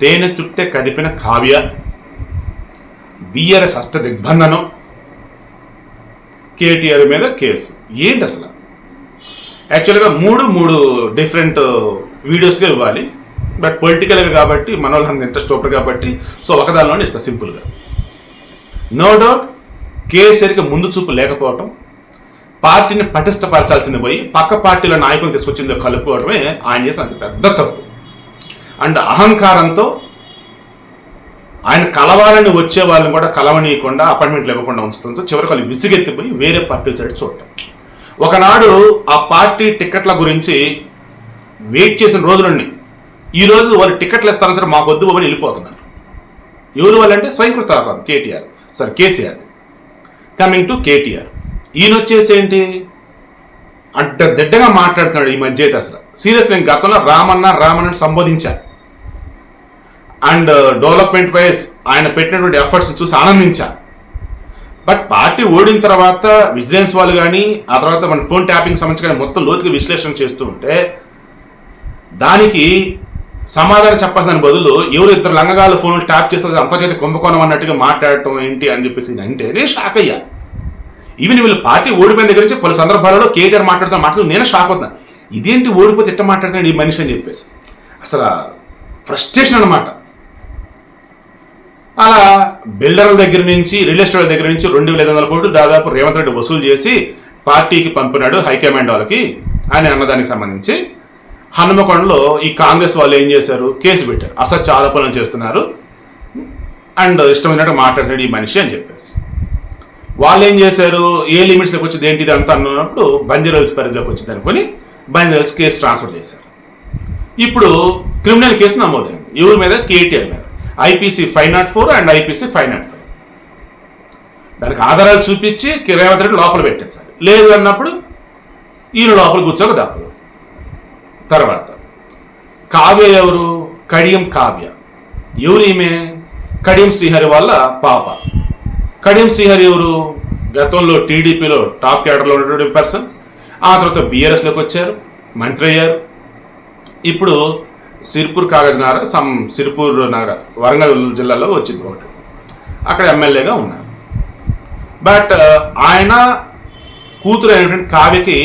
తేనె తుట్టె కదిపిన కావ్య బియ్యర షష్ట దిగ్బంధనం కేటీఆర్ మీద కేసు. ఏంటి అసలు? యాక్చువల్గా మూడు మూడు డిఫరెంట్ వీడియోస్గా ఇవ్వాలి. బట్ పొలిటికల్గా కాబట్టి మన వాళ్ళంత ఇంట్రెస్ట్ ఓపర్ కాబట్టి సో ఒకదానిలోనే ఇస్తా సింపుల్గా. నో డౌట్ కేసీఆర్కి ముందు చూపు లేకపోవటం పార్టీని పటిష్టపరచాల్సింది పోయి పక్క పార్టీల నాయకులు తీసుకొచ్చిందో కలుపుకోవడమే ఆయన చేసిన అతి పెద్ద తప్పు. అండ్ అహంకారంతో ఆయన కలవాలని వచ్చే వాళ్ళని కూడా కలవనీయకుండా అపాయింట్మెంట్లు ఇవ్వకుండా ఉంచడంతో చివరికి వాళ్ళు విసిగెత్తిపోయి వేరే పార్టీల సైడ్ చూడటం. ఒకనాడు ఆ పార్టీ టికెట్ల గురించి వెయిట్ చేసిన రోజులున్నాయి ఈ వాళ్ళు టికెట్లు ఇస్తారని సరే మాకు వద్దు అని వెళ్ళిపోతున్నారు. ఎవరు వాళ్ళంటే స్వయంకృత KTR. Sorry KCR. Coming to KTR. ఈయన వచ్చేసి ఏంటి? అడ్డ దిడ్డగా మాట్లాడుతున్నాడు ఈ మధ్య అయితే అసలు. సీరియస్ నేను గతంలో రామన్న రామన్న సంబోధించాను అండ్ డెవలప్మెంట్ వైజ్ ఆయన పెట్టినటువంటి ఎఫర్ట్స్ చూసి ఆనందించా. బట్ పార్టీ ఓడిన తర్వాత విజిలెన్స్ వాళ్ళు కానీ ఆ తర్వాత మన ఫోన్ ట్యాపింగ్ సంబంధించి కానీ మొత్తం లోతుగా విశ్లేషణ చేస్తూ ఉంటే దానికి సమాధానం చెప్పాల్సిన బదులు ఎవరు ఇద్దరు లంగగాలు ఫోన్లు ట్యాప్ చేస్తారు అంతర్జాతీయ కుంభకోణం అన్నట్టుగా మాట్లాడటం ఏంటి అని చెప్పేసి అంటే నేను షాక్ అయ్యా. ఈవెన్ వీళ్ళు పార్టీ ఓడిపోయిన దగ్గర నుంచి పలు సందర్భాలలో కేటీఆర్ మాట్లాడుతున్న మాటలు నేను షాక్ అవుతున్నా. ఇదేంటి ఓడిపోతే ఇట్ట మాట్లాడుతున్నాడు ఈ మనిషి అని చెప్పేసి. అసలు ఫ్రస్ట్రేషన్ అనమాట అలా బిల్డర్ల దగ్గర నుంచి రియల్ ఎస్టేట్ దగ్గర నుంచి రెండు వేల ఐదు వందల కోట్లు దాదాపు రేవంత్ రెడ్డి వసూలు చేసి పార్టీకి పంపినాడు హైకమాండ్ వాళ్ళకి అని అన్నదానికి సంబంధించి. హనుమకొండలో ఈ కాంగ్రెస్ వాళ్ళు ఏం చేశారు? కేసు పెట్టారు. అసత్య ఆరోపణలు చేస్తున్నారు. అండ్ ఇష్టమైనట్టు మాట్లాడినాడు ఈ మనిషి అని చెప్పేసి. వాళ్ళు ఏం చేశారు? ఏ లిమిట్స్లోకి వచ్చింది? ఏంటి ఇది అంతా అన్నప్పుడు బంజరల్స్ పరిధిలోకి వచ్చింది అనుకొని బంజరల్స్ కేసు ట్రాన్స్ఫర్ చేశారు. ఇప్పుడు క్రిమినల్ కేసు నమోదైంది. ఎవరి మీద? కేటీఆర్ మీద. IPC five not four and IPC five not five. దానికి ఆధారాలు చూపించి రేవంత్ రెడ్డి లోపల పెట్టించాలి. లేదు అన్నప్పుడు ఈయన లోపల కూర్చోక తప్పదు తర్వాత కావ్య ఎవరు? కడియం కావ్య. ఎవరు ఈమె? కడియం శ్రీహరి వాళ్ళ పాప. కడియం శ్రీహరి ఎవరు? గతంలో టీడీపీలో టాప్ క్యాడర్లో ఉన్నటువంటి పర్సన్ ఆ తర్వాత బీఆర్ఎస్లోకి వచ్చారు. మంత్రి అయ్యారు. ఇప్పుడు సిరిపూర్ కాగజ్నగర్ సమ్ సిరిపూర్ నగర వరంగల్ జిల్లాలో వచ్చింది ఒకటి. అక్కడ ఎమ్మెల్యేగా ఉన్నారు. బట్ ఆయన కూతురు అయినటువంటి కావ్యకి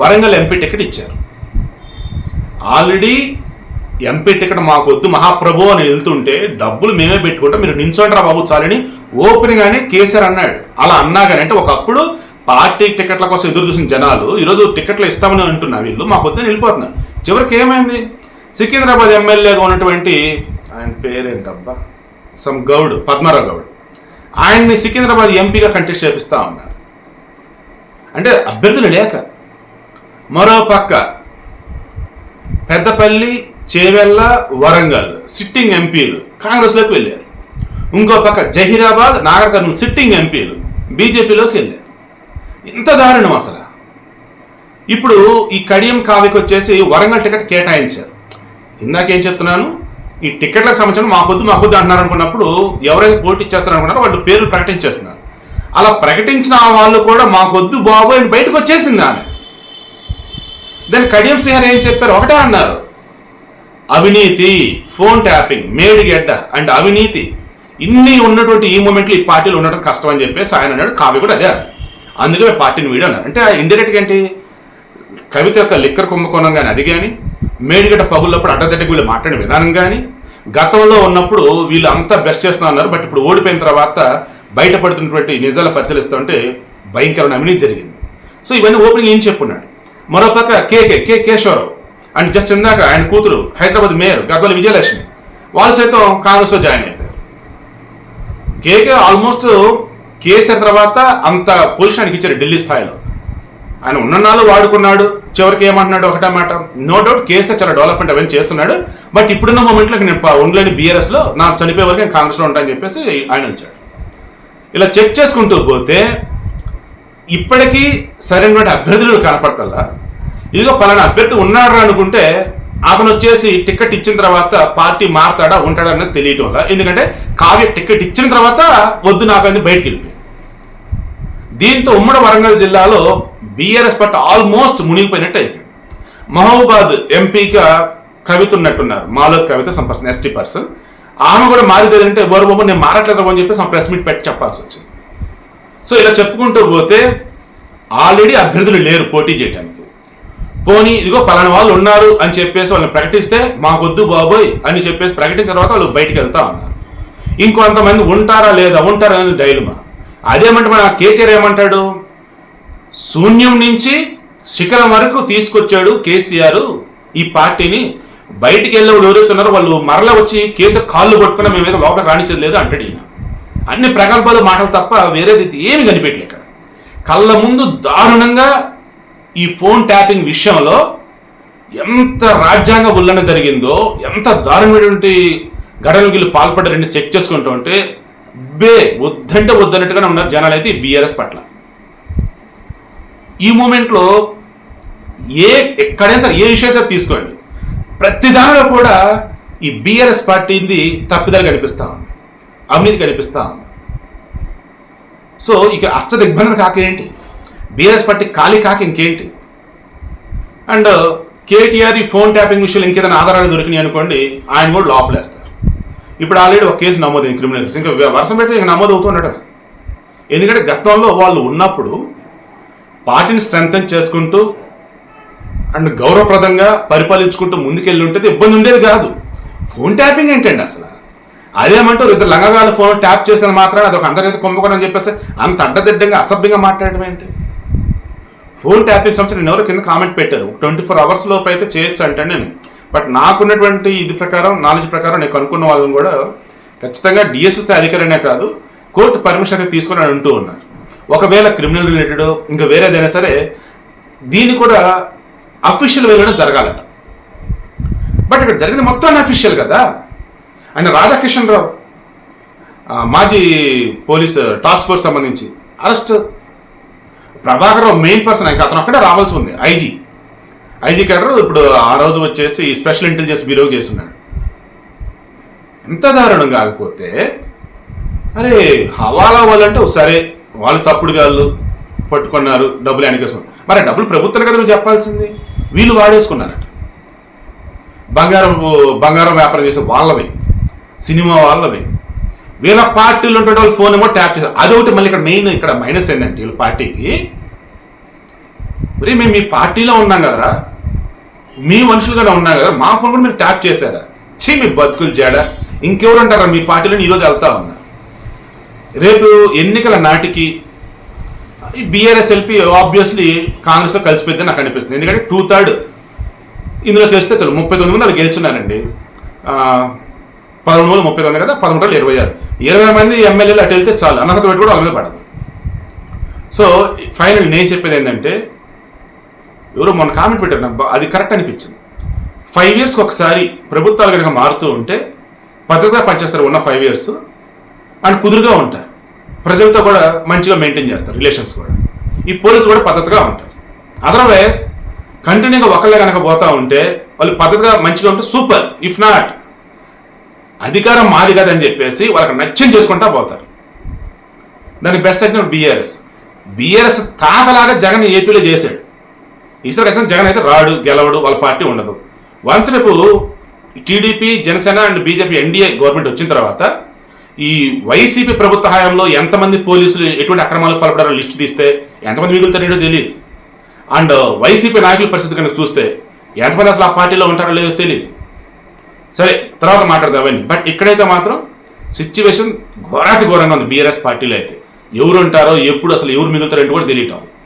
వరంగల్ ఎంపీ టికెట్ ఇచ్చారు. ఆల్రెడీ ఎంపీ టికెట్ మాకొద్దు మహాప్రభు అని వెళ్తుంటే డబ్బులు మేమే పెట్టుకుంటాం మీరు నించోంటారా బాబు చాలని ఓపెనింగ్ కేసీఆర్ అన్నాడు. అలా అన్నా కానీ అంటే ఒకప్పుడు పార్టీ టికెట్ల కోసం ఎదురు చూసిన జనాలు ఈరోజు టికెట్లు ఇస్తామని అంటున్నారు వీళ్ళు మాకొద్దని వెళ్ళిపోతున్నారు. చివరికి ఏమైంది? సికింద్రాబాద్ ఎమ్మెల్యేగా ఉన్నటువంటి ఆయన పేరేంటబ్బా? సమ్ గౌడ్ పద్మారావు గౌడ్. ఆయన్ని సికింద్రాబాద్ ఎంపీగా కంటెస్ట్ చేపిస్తా ఉన్నారు. అంటే అభ్యర్థులు లేక. మరో పక్క పెద్దపల్లి చేవెళ్ళ వరంగల్ సిట్టింగ్ ఎంపీలు కాంగ్రెస్లోకి వెళ్ళారు. ఇంకో పక్క జహీరాబాద్ నాగర్ కర్నూలు సిట్టింగ్ ఎంపీలు బీజేపీలోకి వెళ్ళారు. ఇంత దారుణం అసలు. ఇప్పుడు ఈ కడియం కావికి వచ్చేసి వరంగల్ టికెట్ కేటాయించారు. ఇందాకేం చెప్తున్నాను? ఈ టికెట్లకు సంబంధించిన మాకొద్దు మాకొద్దు అంటున్నారు అనుకున్నప్పుడు ఎవరైతే పోటీ చేస్తారు అనుకున్నారో వాళ్ళు పేర్లు ప్రకటించేస్తున్నారు. అలా ప్రకటించిన వాళ్ళు కూడా మాకొద్దు బాబు అని బయటకు వచ్చేసింది ఆమె. దాని కడియం శ్రీహర్ ఏం చెప్పారు? ఒకటే అన్నారు. అవినీతి ఫోన్ ట్యాపింగ్ మేడిగడ్డ అండ్ అవినీతి ఇన్ని ఉన్నటువంటి ఈ మూమెంట్లు ఈ పార్టీలో ఉండడం కష్టం అని చెప్పేసి ఆయన అన్నాడు. కావ్య కూడా అదే అన్నారు. అందుకే పార్టీని వీడు అన్నారు. అంటే ఇండైరెక్ట్గా ఏంటి? కవిత యొక్క లిక్కర్ కుంభకోణం కానీ అది కానీ మేడిగడ్డ పగులప్పుడు అడ్డదడ్డకి వీళ్ళు మాట్లాడే విధానం కానీ గతంలో ఉన్నప్పుడు వీళ్ళు అంతా బెస్ట్ చేస్తున్నా బట్ ఇప్పుడు ఓడిపోయిన తర్వాత బయటపడుతున్నటువంటి నిజాలు పరిశీలిస్తుంటే భయంకరమైన అవినీతి జరిగింది. సో ఇవన్నీ ఓపెనింగ్ ఏం చెప్పున్నాడు? మరోపక్క KK K Keshavarao. And just ఇందాక ఆయన కూతురు హైదరాబాద్ మేయర్ గద్వాల విజయలక్ష్మి. వాళ్ళు సైతం కాంగ్రెస్లో జాయిన్ అయిపోయారు. కేకే ఆల్మోస్ట్ కేసీఆర్ తర్వాత అంత పొజిషన్ ఇచ్చారు ఢిల్లీ స్థాయిలో. ఆయన ఉన్ననాలు వాడుకున్నాడు. చివరికి ఏమంటున్నాడు? ఒకటే మాట. నో డౌట్ కేసీఆర్ చాలా డెవలప్మెంట్ అవన్నీ చేస్తున్నాడు. బట్ ఇప్పుడున్న మూమెంట్లో నేను ఉండలేని బీఆర్ఎస్లో నా చనిపోయే వరకు నేను కాంగ్రెస్లో ఉంటానని చెప్పేసి ఆయన వచ్చాడు ఇలా చెక్ చేసుకుంటూ పోతే ఇప్పటికీ సరైనటువంటి అభ్యర్థులు కనపడతల్లా? ఇదిగో పలానా అభ్యర్థి ఉన్నాడు అనుకుంటే అతను వచ్చేసి టికెట్ ఇచ్చిన తర్వాత పార్టీ మారతాడా ఉంటాడా అనేది తెలియటం వల్ల. ఎందుకంటే కావ్య టికెట్ ఇచ్చిన తర్వాత వద్దు నాకు అని బయటికి వెళ్ళిపోయింది. దీంతో ఉమ్మడి వరంగల్ జిల్లాలో బీఆర్ఎస్ పట్ల ఆల్మోస్ట్ మునిగిపోయినట్టు. అయిపోయింది మహబూబాద్ ఎంపీగా కవిత ఉన్నట్టున్నారు మాలోద్ కవిత సంపర్సన్ ఎస్టీ పర్సన్ ఆమె కూడా మారిపోయింది అంటే ఎవరు బాబు నేను మారట్లేదు అని చెప్పేసి ప్రెస్ మీట్ పెట్టి చెప్పాల్సి వచ్చింది. సో ఇలా చెప్పుకుంటూ పోతే ఆల్రెడీ అభ్యర్థులు లేరు పోటీ చేయడానికి పోనీ ఇదిగో పలానా వాళ్ళు ఉన్నారు అని చెప్పేసి వాళ్ళని ప్రకటిస్తే మాకొద్దు బాబోయ్ అని చెప్పేసి ప్రకటించిన తర్వాత వాళ్ళు బయటికి వెళ్తా ఉన్నారు. ఇంకొంతమంది ఉంటారా లేదా ఉంటారా అని డైలమా? అదేమంటే మన కేటీఆర్ ఏమంటాడు? శూన్యం నుంచి శిఖరం వరకు తీసుకొచ్చాడు కేసీఆర్ ఈ పార్టీని. బయటికి వెళ్ళే వాళ్ళు ఎవరైతున్నారో వాళ్ళు మరల వచ్చి కేసు కాళ్ళు పట్టుకున్న మేము ఏదో లోపల రాణించదు లేదు అంటాడు ఈయన. అన్ని ప్రగల్భాలు మాటలు తప్ప వేరేది ఏమి కనిపెట్టలే ఇక్కడ. కళ్ళ ముందు దారుణంగా ఈ ఫోన్ ట్యాపింగ్ విషయంలో ఎంత రాజ్యాంగ ఉల్లంఘన జరిగిందో ఎంత దారుణమైనటువంటి ఘటనకి వీళ్ళు పాల్పడ్డారని చెక్ చేసుకుంటూ ఉంటే బే వద్దంటే వద్దన్నట్టుగానే ఉన్నారు జనాలు అయితే బీఆర్ఎస్ పట్ల. ఈ మూమెంట్లో ఏ ఎక్కడైనా సరే ఏ విషయం సరే తీసుకోండి. ప్రతి దానిలో కూడా ఈ బీఆర్ఎస్ పార్టీది తప్పిదాలు కనిపిస్తూ ఉంది. అవినీతి కనిపిస్తూ ఉంది. సో ఇక అష్ట దిగ్బంధన కాక ఏంటి? బీఆర్ఎస్ పార్టీ ఖాళీ కాక ఇంకేంటి? అండ్ కేటీఆర్ ఈ ఫోన్ ట్యాపింగ్ విషయంలో ఇంకేదైనా ఆధారాలు దొరికినాయి అనుకోండి ఆయన కూడా లోపలేస్తారు. ఇప్పుడు ఆల్రెడీ ఒక కేసు నమోదైంది క్రిమినల్ కేసు ఇంకా వర్షం పెట్టి ఇంకా నమోదు అవుతున్నాడు ఎందుకంటే గతంలో వాళ్ళు ఉన్నప్పుడు పార్టీని స్ట్రెంగ్తన్ చేసుకుంటూ అండ్ గౌరవప్రదంగా పరిపాలించుకుంటూ ముందుకెళ్ళి ఉంటే ఇబ్బంది ఉండేది కాదు. ఫోన్ ట్యాపింగ్ ఏంటండి అసలు? అదేమంటారు? ఇద్దరు లంగగాల ఫోన్ ట్యాప్ చేసిన మాత్రం అది ఒక అంతర్గత కుంభకోణం అని చెప్పేసి అంత అడ్డదిడ్డంగా అసభ్యంగా మాట్లాడడం ఏంటి? ఫోన్ ట్యాపింగ్ సంస్థ నేను ఎవరో కింద కామెంట్ పెట్టారు. ట్వంటీ ఫోర్ అవర్స్ లోపు అయితే చేయొచ్చు అంటే నేను బట్ నాకున్నటువంటి ఇది ప్రకారం నాలెడ్జ్ ప్రకారం నేను కనుక్కున్న వాళ్ళని కూడా ఖచ్చితంగా డిఎస్పీ స్థాయి అధికారనే కాదు కోర్టు పర్మిషన్ తీసుకుని అని అంటూ ఉన్నారు. ఒకవేళ క్రిమినల్ రిలేటెడ్ ఇంకా వేరేదైనా సరే దీన్ని కూడా అఫీషియల్ వేలోనే జరగాలట. బట్ ఇక్కడ జరిగింది మొత్తం అన్అఫీషియల్ కదా? ఆయన రాధాకిషన్ రావు మాజీ పోలీస్ టాస్క్ ఫోర్స్ సంబంధించి arrest. Prabhakar Rao main person ఇంకా అతను అక్కడే రావాల్సి ఉంది ఐజీ. ఐజీ కడరు ఇప్పుడు ఆ రోజు వచ్చేసి స్పెషల్ ఇంటెలిజెన్స్ బ్యూరోకి చేస్తున్నాడు. ఎంత దారుణం కాకపోతే అరే హవాలా వాళ్ళంటే ఓ సరే వాళ్ళు తప్పుడు గాళ్ళు పట్టుకున్నారు డబ్బులు వెనకేసం మరి డబ్బులు ప్రభుత్వం కదా నువ్వు చెప్పాల్సింది? వీళ్ళు వాడేసుకున్నారట. బంగారం బంగారం వ్యాపారం చేసే వాళ్ళవి సినిమా వాళ్ళవి. వీళ్ళ పార్టీలు ఉంటే వాళ్ళు ఫోన్ ఏమో ట్యాప్ చేశారు. అదొకటి మళ్ళీ ఇక్కడ మెయిన్ ఇక్కడ మైనస్ ఏంటంటే వీళ్ళ పార్టీకి మరి మేము మీ పార్టీలో ఉన్నాం కదరా మీ మనుషులు కూడా ఉన్నా కదా మా ఫోన్ కూడా మీరు ట్యాప్ చేశారా? చీ మీ బతుకులు చేడ ఇంకెవరు అంటారా మీ పార్టీలో ఈరోజు వెళ్తా ఉన్నా? రేపు ఎన్నికల నాటికి ఈ బీఆర్ఎస్ ఆబ్వియస్లీ కాంగ్రెస్లో కలిసిపోయిందని నాకు అనిపిస్తుంది. ఎందుకంటే టూ థర్డ్ ఇందులో కలిస్తే చాలు. ముప్పై తొమ్మిది మంది వాళ్ళు గెలిచినారండి పదమూడు వందలు ముప్పై తొమ్మిది కదా పదమూడు వందలు ఇరవై ఆరు. ఇరవై మంది ఎమ్మెల్యేలు అటు వెళ్తే చాలు. అన్నత పెట్టి కూడా వాళ్ళ మీద పడదు. సో ఫైనల్ నేను చెప్పేది ఏంటంటే ఎవరో మొన్న కామెంట్ పెట్టారు నాకు అది కరెక్ట్ అనిపించింది. ఫైవ్ ఇయర్స్కి ఒకసారి ప్రభుత్వాలు కనుక మారుతూ ఉంటే పద్ధతిగా పనిచేస్తారు ఉన్న ఫైవ్ ఇయర్స్ అండ్ కుదురుగా ఉంటారు. ప్రజలతో కూడా మంచిగా మెయింటైన్ చేస్తారు రిలేషన్స్ కూడా. ఈ పోలీసు కూడా పద్ధతిగా ఉంటారు. అదర్వైజ్ కంటిన్యూగా ఒకళ్ళే కనుక పోతా ఉంటే వాళ్ళు పద్ధతిగా మంచిగా ఉంటే సూపర్ ఇఫ్ నాట్ అధికారం మాది కదని చెప్పేసి వాళ్ళకి నచ్చని చేసుకుంటా పోతారు. దానికి బెస్ట్ అయితే బీఆర్ఎస్ బీఆర్ఎస్ తాగలాగా జగన్ ఏపీలో చేశాడు. ఈసారి ఖచ్చితంగా జగన్ అయితే రాడు గెలవడు వాళ్ళ పార్టీ ఉండదు. వన్స్ రేపు TDP Janasena and BJP NDA government వచ్చిన తర్వాత ఈ వైసీపీ ప్రభుత్వ హయాంలో ఎంతమంది పోలీసులు ఎటువంటి అక్రమాలకు పాల్పడారో లిస్ట్ తీస్తే ఎంతమంది మిగులుతారో తెలియదు. అండ్ వైసీపీ నాయకుల పరిస్థితి కనుక చూస్తే ఎంతమంది అసలు ఆ పార్టీలో ఉంటారో లేదో తెలియదు. సరే తర్వాత మాట్లాడదాం అవన్నీ. బట్ ఇక్కడైతే మాత్రం సిచ్యువేషన్ ఘోరాతి ఘోరంగా ఉంది బీఆర్ఎస్ పార్టీలో అయితే. ఎవరు ఉంటారో ఎప్పుడు అసలు ఎవరు మిగులుతారో కూడా తెలియటం.